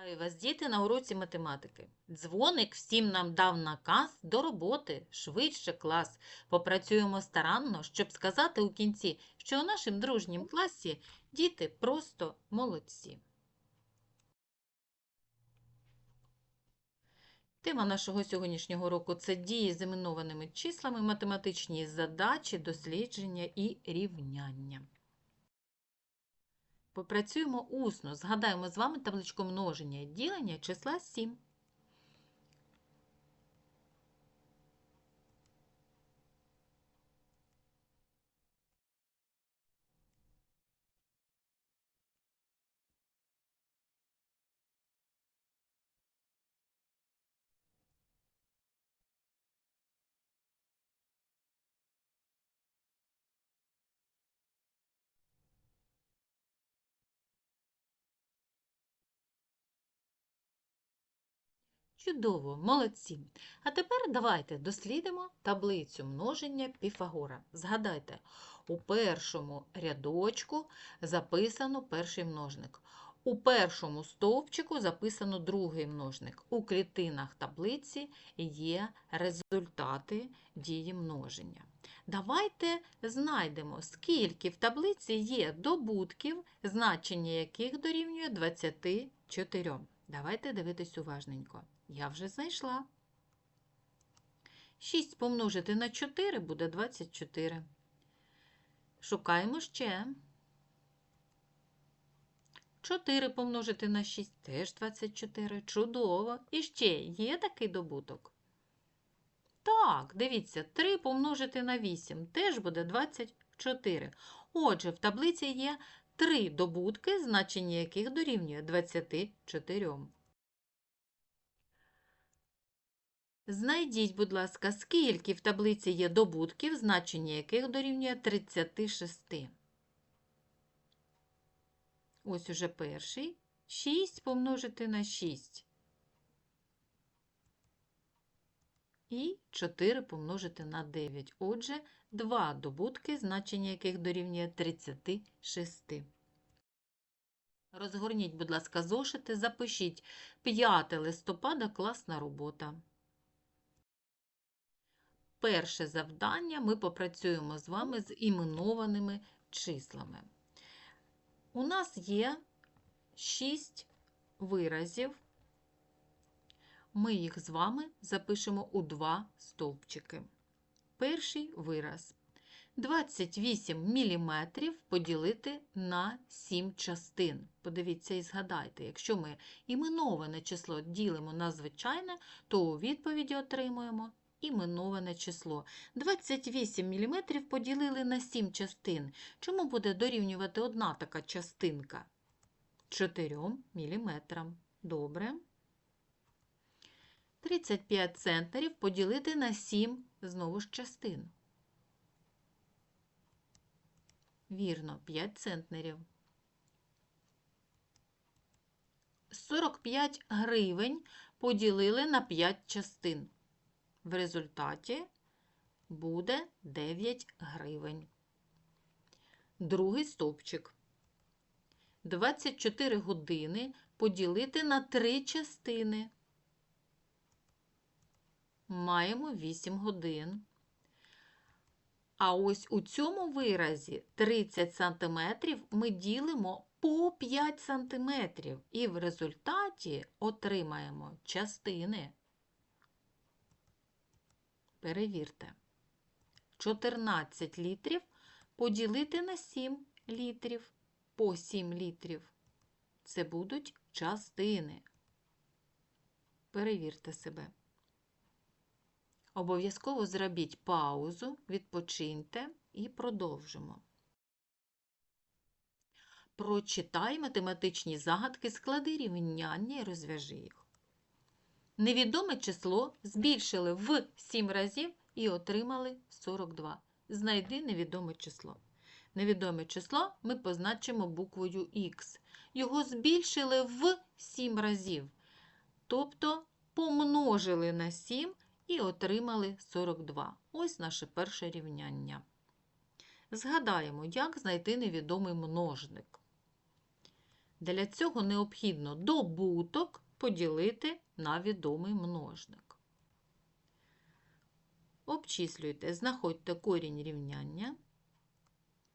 Вітаю вас, діти, на уроці математики. Дзвоник всім нам дав наказ до роботи, швидше клас. Попрацюємо старанно, щоб сказати у кінці, що у нашому дружнім класі діти просто молодці. Тема нашого сьогоднішнього року це дії з іменованими числами, математичні задачі, дослідження і рівняння. Попрацюємо усно. Згадаємо з вами табличку множення ділення числа 7. Чудово, молодці. А тепер давайте дослідимо таблицю множення Піфагора. Згадайте, у першому рядочку записано перший множник. У першому стовпчику записано другий множник. У клітинах таблиці є результати дії множення. Давайте знайдемо, скільки в таблиці є добутків, значення яких дорівнює 24. Давайте дивитись уважненько. Я вже знайшла. 6 помножити на 4 буде 24. Шукаємо ще. 4 помножити на 6 теж 24. Чудово. І ще є такий добуток? Так, дивіться, 3 помножити на 8 теж буде 24. Отже, в таблиці є 3 добутки, значення яких дорівнює 24. Знайдіть, будь ласка, скільки в таблиці є добутків, значення яких дорівнює 36. Ось уже перший. 6 помножити на 6. І 4 помножити на 9. Отже, два добутки, значення яких дорівнює 36. Розгорніть, будь ласка, зошити, запишіть 5 листопада класна робота. Перше завдання ми попрацюємо з вами з іменованими числами. У нас є 6 виразів. Ми їх з вами запишемо у два стовпчики. Перший вираз. 28 мм поділити на 7 частин. Подивіться і згадайте, якщо ми іменоване число ділимо на звичайне, то у відповіді отримуємо іменоване число. 28 мм поділили на 7 частин. Чому буде дорівнювати одна така частинка? 4 мм. Добре. 35 центнерів поділити на 7 знову ж частин. Вірно, 5 центнерів. 45 гривень поділили на 5 частин. В результаті буде 9 гривень. Другий стовпчик. 24 години поділити на 3 частини. Маємо 8 годин. А ось у цьому виразі 30 см ми ділимо по 5 см. І в результаті отримаємо частини. Перевірте. 14 літрів поділити на 7 літрів по 7 літрів. Це будуть частини. Перевірте себе. Обов'язково зробіть паузу, відпочиньте і продовжимо. Прочитай математичні загадки, склади рівняння і розв'яжи їх. Невідоме число збільшили в 7 разів і отримали 42. Знайди невідоме число. Невідоме число ми позначимо буквою Х. Його збільшили в 7 разів. Тобто помножили на 7 і отримали 42. Ось наше перше рівняння. Згадаємо, як знайти невідомий множник. Для цього необхідно добуток поділити на відомий множник. Обчислюйте, знаходьте корінь рівняння,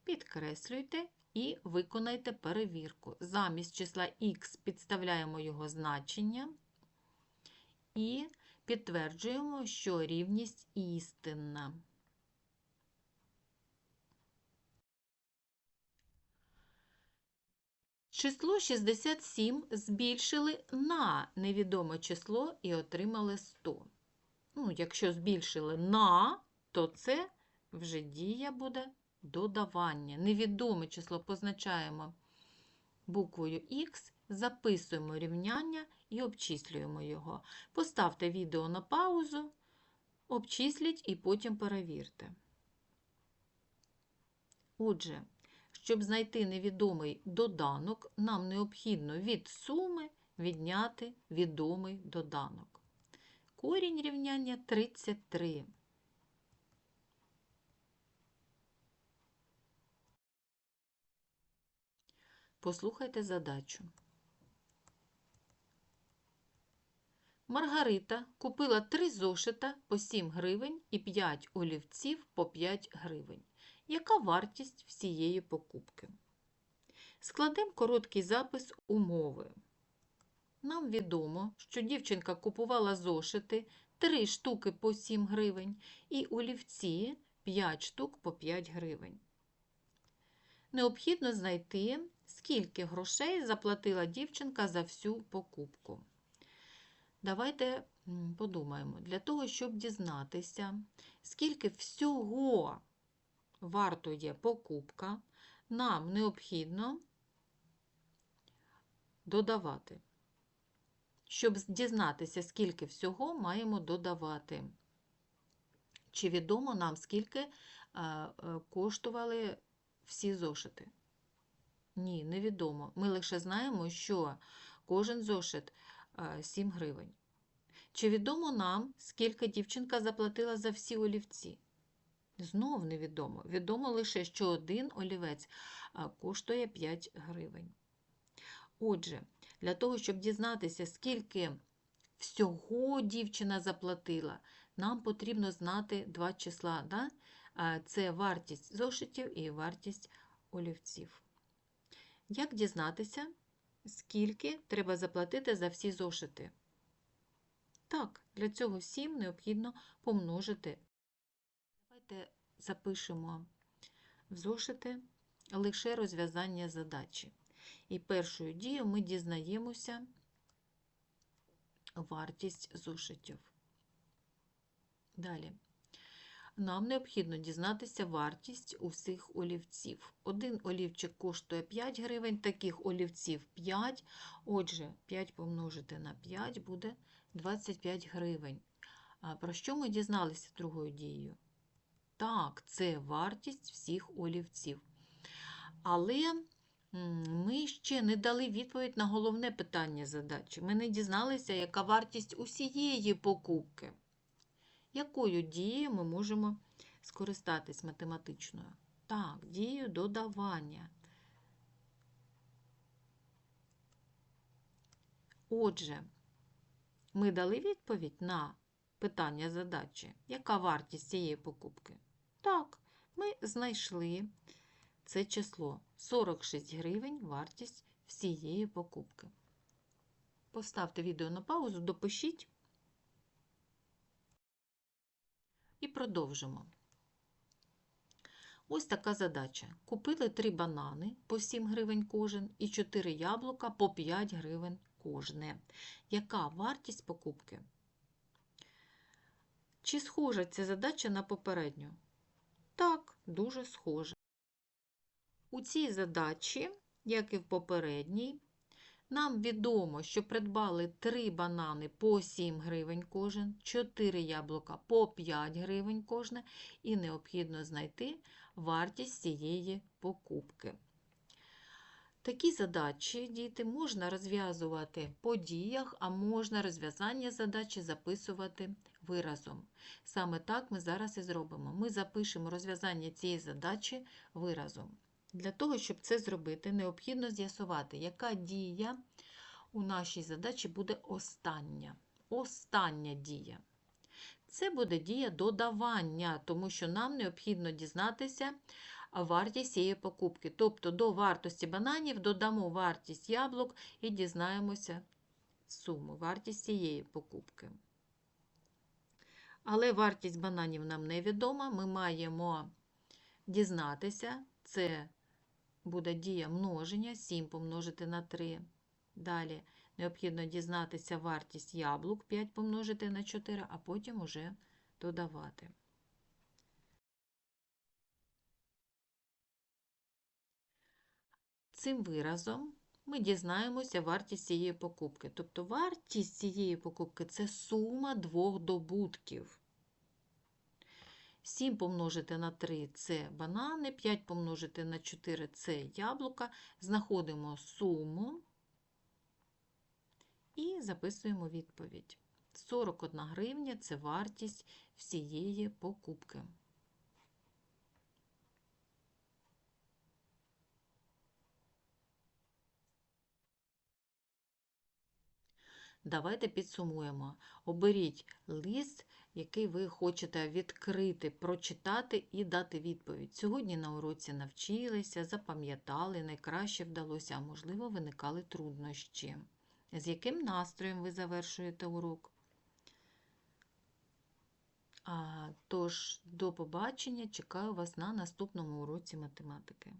підкреслюйте і виконайте перевірку. Замість числа х підставляємо його значення і підтверджуємо, що рівність істинна. Число 67 збільшили на невідоме число і отримали 100. Ну, якщо збільшили на, то це вже дія буде додавання. Невідоме число позначаємо буквою Х, записуємо рівняння і обчислюємо його. Поставте відео на паузу, обчисліть і потім перевірте. Отже, щоб знайти невідомий доданок, нам необхідно від суми відняти відомий доданок. Корінь рівняння 33. Послухайте задачу. Маргарита купила 3 зошита по 7 гривень і 5 олівців по 5 гривень. Яка вартість всієї покупки? Складемо короткий запис умови. Нам відомо, що дівчинка купувала зошити 3 штуки по 7 гривень і олівці 5 штук по 5 гривень. Необхідно знайти, скільки грошей заплатила дівчинка за всю покупку. Давайте подумаємо, для того, щоб дізнатися, скільки всього вартує покупка, нам необхідно додавати. Щоб дізнатися, скільки всього, маємо додавати. Чи відомо нам, скільки е, е, коштували всі зошити? Ні, невідомо. Ми лише знаємо, що кожен зошит е, 7 гривень. Чи відомо нам, скільки дівчинка заплатила за всі олівці? Знов невідомо. Відомо лише, що один олівець коштує 5 гривень. Отже, для того, щоб дізнатися, скільки всього дівчина заплатила, нам потрібно знати два числа. Да? Це вартість зошитів і вартість олівців. Як дізнатися, скільки треба заплатити за всі зошити? Так, для цього 7 необхідно помножити. Давайте запишемо в зошити лише розв'язання задачі. І першою дією ми дізнаємося вартість зошитів. Далі. Нам необхідно дізнатися вартість усіх олівців. Один олівчик коштує 5 гривень, таких олівців 5. Отже, 5 помножити на 5 буде 25 гривень. Про що ми дізналися другою дією? Так, це вартість всіх олівців. Але ми ще не дали відповідь на головне питання задачі. Ми не дізналися, яка вартість усієї покупки. Якою дією ми можемо скористатись математичною? Так, дією додавання. Отже, ми дали відповідь на питання задачі. Яка вартість цієї покупки? Так, ми знайшли це число 46 гривень вартість всієї покупки. Поставте відео на паузу, допишіть і продовжимо. Ось така задача. Купили 3 банани по 7 гривень кожен і 4 яблука по 5 гривень кожне. Яка вартість покупки? Чи схожа ця задача на попередню? Так, дуже схожа. У цій задачі, як і в попередній, нам відомо, що придбали 3 банани по 7 гривень кожен, 4 яблука по 5 гривень кожне, і необхідно знайти вартість цієї покупки. Такі задачі, діти, можна розв'язувати по діях, а можна розв'язання задачі записувати виразом. Саме так ми зараз і зробимо. Ми запишемо розв'язання цієї задачі виразом. Для того, щоб це зробити, необхідно з'ясувати, яка дія у нашій задачі буде остання. Остання дія. Це буде дія додавання, тому що нам необхідно дізнатися вартість цієї покупки. Тобто до вартості бананів додамо вартість яблук і дізнаємося суму, вартість цієї покупки. Але вартість бананів нам невідома. Ми маємо дізнатися, це буде дія множення, 7 помножити на 3. Далі необхідно дізнатися вартість яблук 5 помножити на 4, а потім уже додавати. Цим виразом ми дізнаємося вартість цієї покупки. Тобто вартість цієї покупки це сума двох добутків. 7 помножити на 3 це банани, 5 помножити на 4 це яблука. Знаходимо суму і записуємо відповідь. 41 гривня це вартість всієї покупки. Давайте підсумуємо. Оберіть лист, який ви хочете відкрити, прочитати і дати відповідь. Сьогодні на уроці навчилися, запам'ятали, найкраще вдалося, а можливо, виникали труднощі. З яким настроєм ви завершуєте урок? А, тож, до побачення, чекаю вас на наступному уроці математики.